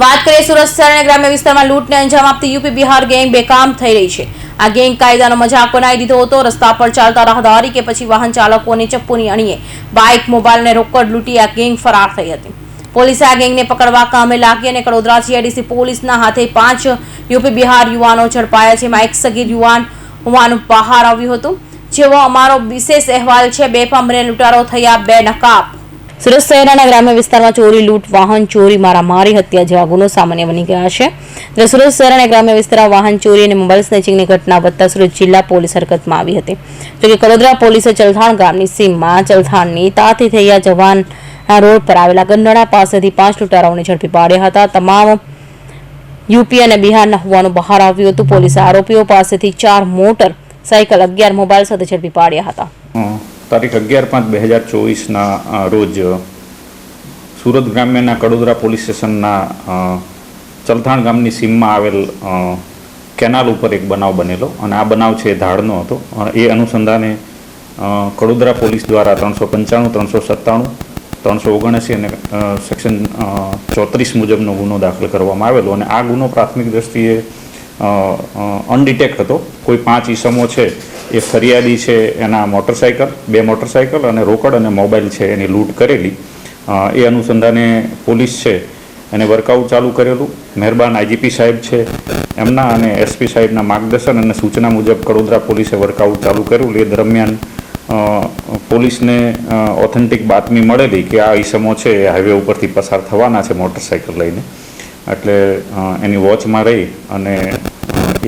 વાત કરીએ સુરત શહેર અને ગ્રામ્ય વિસ્તારમાં લૂંટને અંજામ આપતી યુપી બિહાર ગેંગ બેકામ થઈ રહી છે. આ ગેંગ કાયદાનો મજાક બનાવી દીધો હતો. રસ્તા પર ચાલતા રાહદારી કે પછી વાહન ચાલકોને ચપ્પુની અણીએ બાઇક મોબાઈલ અને રોકડ લૂંટી આ ગેંગ ફરાર થઈ હતી. પોલીસે આ ગેંગને પકડવા કામે લાગી અને કડોદરા જીઆઈડીસી પોલીસના હાથે પાંચ યુપી બિહાર યુવાનો ઝડપાયા એમાં એક સગીર યુવાન હોવાનું બહાર આવ્યું હતું. જેવો અમારો વિશેષ અહેવાલ છે બે બને લૂંટારો થયા, બે નકાબ. સુરત શહેરના ગ્રામ્ય વિસ્તારમાં ચોરી, લૂંટ, વાહન ચોરી મારામારી હત્યા જેવા ગુનો સામાન્ય બની ગયા છે. સુરત શહેર અને ગ્રામ્ય વિસ્તારમાં વાહન ચોરી અને મોબાઈલ સ્નેચિંગની ઘટના વધતા સુરત જિલ્લા પોલીસ હરકતમાં આવી હતી. જોકે કડોદરા પોલીસે ચલથાણ ગામની સીમમાં ચલથાણની તાથી થયા જવાન રોડ પર આવેલા ગંદડા પાસેથી પાંચ લૂંટારાઓને ઝડપી પાડ્યા હતા. તમામ યુપી અને બિહારના હોવાનું બહાર આવ્યું હતું. પોલીસે આરોપીઓ પાસેથી ચાર મોટર સાયકલ અગિયાર મોબાઈલ સાથે ઝડપી પાડ્યા હતા. તારીખ અગિયાર પાંચ બે હજાર ચોવીસના રોજ સુરત ગ્રામ્યના કડોદરા પોલીસ સ્ટેશનના ચલથાણ ગામની સીમમાં આવેલ કેનાલ ઉપર એક બનાવ બનેલો. અને આ બનાવ છે ધાડનો હતો. એ અનુસંધાને કડોદરા પોલીસ દ્વારા ત્રણસો પંચાણું, ત્રણસો સત્તાણું, ત્રણસો ઓગણસી અને સેક્શન ચોત્રીસ મુજબનો ગુનો દાખલ કરવામાં આવેલો. અને આ ગુનો પ્રાથમિક દ્રષ્ટિએ અનડિટેક્ટ હતો. કોઈ પાંચ ઈસમો છે એ ફરિયાદી છે, એના મોટરસાઇકલ બે મોટરસાયકલ અને રોકડ અને મોબાઈલ છે એની લૂંટ કરેલી. એ અનુસંધાને પોલીસ છે, એને વર્કઆઉટ ચાલુ કરેલું. મહેરબાન આઈજીપી સાહેબ છે, એમના અને એસપી સાહેબના માર્ગદર્શન અને સૂચના મુજબ કડોદરા પોલીસે વર્કઆઉટ ચાલુ કર્યું એ દરમિયાન પોલીસને ઓથેન્ટિક બાતમી મળેલી કે આ ઈસમો છે એ હાઈવે ઉપરથી પસાર થવાના છે મોટરસાયકલ લઈને. એટલે એની વોચમાં રહી અને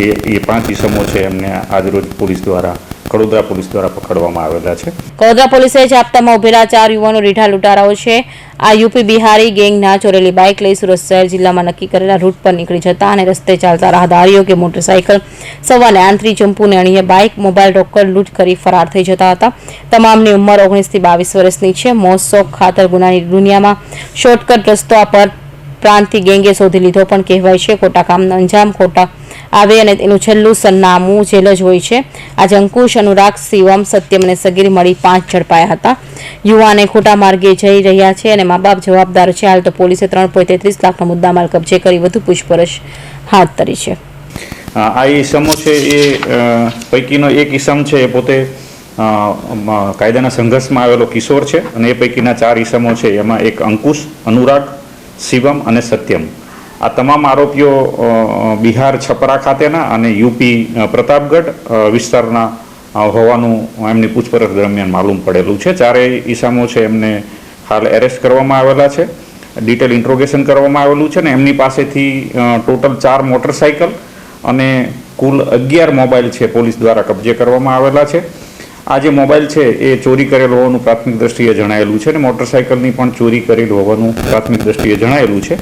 એ એ પાંચ ઇસમો છે એમને આજરોજ પોલીસ દ્વારા, કડોદરા પોલીસ દ્વારા પકડવામાં આવેલા છે. કડોદરા પોલીસે જાપ્તામાં ઉભેલા ચાર યુવાનો રીઠા લૂંટારાઓ છે. આ યુપી બિહારી ગેંગના ચોરેલી બાઇક લઈ સુરત શહેર જિલ્લામાં નક્કી કરેલા રૂટ પર નીકળી જતા અને રસ્તે ચાલતા રાહદારીઓ કે મોટરસાઇકલ સવારને આંતરી ચંપુને અણીએ બાઇક મોબાઈલ રોકડ લૂંટ કરી ફરાર થઈ જતા હતા. તમામની ઉંમર ઓગણીસથી બાવીસ વર્ષની છે. મોસોક ખાતર ગુનાની દુનિયામાં શોર્ટકટ રસ્તો પર પ્રાંતિ ગેંગે શોધી લીધો, પણ કહેવાય છે, ખોટા કામનો અંજામ, ખોટા આવે અને તેનું છેલ્લું સરનામું જેલ જ હોય છે. આજે અંકુશ, અનુરાગ, શિવમ, સત્યમ અને સગીર મળી પાંચ ઝડપાયા હતા. યુવાને ખોટા માર્ગે જઈ રહ્યા છે અને મા બાપ જવાબદાર છે. હાલ તો પોલીસે ત્રણ પોઈન્ટ તેત્રીસ લાખનો મુદ્દામાલ કબજે કરી વધુ પૂછપરછ હાથ ધરી છે. આ ઈસમો છે, એ પૈકીનો એક ઈસમ છે, એ પોતે કાયદાના સંઘર્ષમાં આવેલો કિશોર છે અને એ પૈકીના ચાર ઈસમો છે. એમાં એક અંકુશ, અનુરાગ, શિવમ અને સત્યમ. આ તમામ આરોપીઓ બિહાર છપરા ખાતેના અને યુપી પ્રતાપગઢ વિસ્તારના હોવાનું એમની પૂછપરછ દરમિયાન માલુમ પડેલું છે. ચારેય ઈસામો છે એમને હાલ એરેસ્ટ કરવામાં આવેલા છે. ડિટેલ ઇન્ટ્રોગેશન કરવામાં આવેલું છે ને એમની પાસેથી ટોટલ ચાર મોટરસાયકલ અને કુલ અગિયાર મોબાઈલ છે પોલીસ દ્વારા કબજે કરવામાં આવેલા છે. આ જે મોબાઈલ છે એ ચોરી કરેલ હોવાનું પ્રાથમિક દ્રષ્ટિએ જણાયેલું છે અને મોટરસાયકલની પણ ચોરી કરેલ હોવાનું પ્રાથમિક દ્રષ્ટિએ જણાયેલું છે.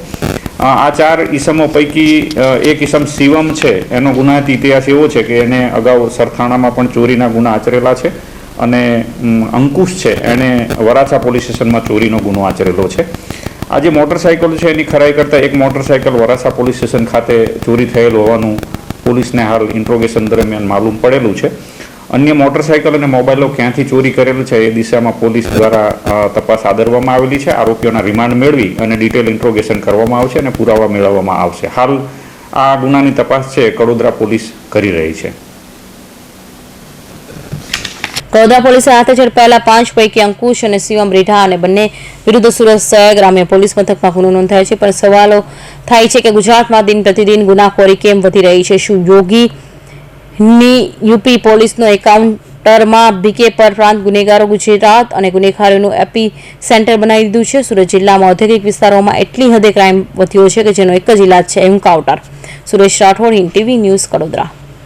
આ ચાર ઈસમો પૈકી એક ઈસમ શિવમ છે. એનો ગુનાહિત ઇતિહાસ એવો છે કે એને અગાઉ સરથાણામાં પણ ચોરીના ગુના આચરેલા છે અને અંકુશ છે. એણે વરાછા પોલીસ સ્ટેશનમાં ચોરીનો ગુનો આચરેલો છે. આ જે મોટરસાયકલ છે એની ખરાઈ કરતાં એક મોટરસાયકલ વરાછા પોલીસ સ્ટેશન ખાતે ચોરી થયેલ હોવાનું પોલીસને હાલ ઇન્ટ્રોગેશન દરમિયાન માલુમ પડેલું છે. અન્ય મોટરસાઇકલ અને મોબાઈલો ક્યાંથી ચોરી કરેલ છે એ દિશામાં પોલીસ દ્વારા તપાસ આદરવામાં આવેલી છે. આરોપીઓના રિમાન્ડ મેળવી અને ડિટેલ ઇન્ટ્રોગેશન કરવામાં આવશે અને પુરાવા મેળવવામાં આવશે. હાલ આ ગુનાની તપાસ છે કડોદરા પોલીસ કરી રહી છે. કડોદરા પોલીસે હાથે ઝડપાયેલા પાંચ પૈકી અંકુશ અને શિવમ રીઢા અને બંને વિરુદ્ધ સુરત શહેર ગ્રામ્ય પોલીસ મથકમાં ગુનો નોંધાયો છે. પણ સવાલો થાય છે કે ગુજરાતમાં દિન પ્રતિદિન ગુનાખોરી કેમ વધી રહી છે? શું યોગીની યુપી પોલીસનો એન્કાઉન્ટરમાં બીકે પર પ્રાંત ગુનેગારો ગુજરાત અને ગુનેખારીનું એપી સેન્ટર બનાવી દીધું છે. સુરત જિલ્લામાં ઔદ્યોગિક વિસ્તારોમાં એટલી હદે ક્રાઇમ વધ્યો છે કે જેનો એક જ ઇલાજ છે encounter. Suresh Rathod TV news Kadodara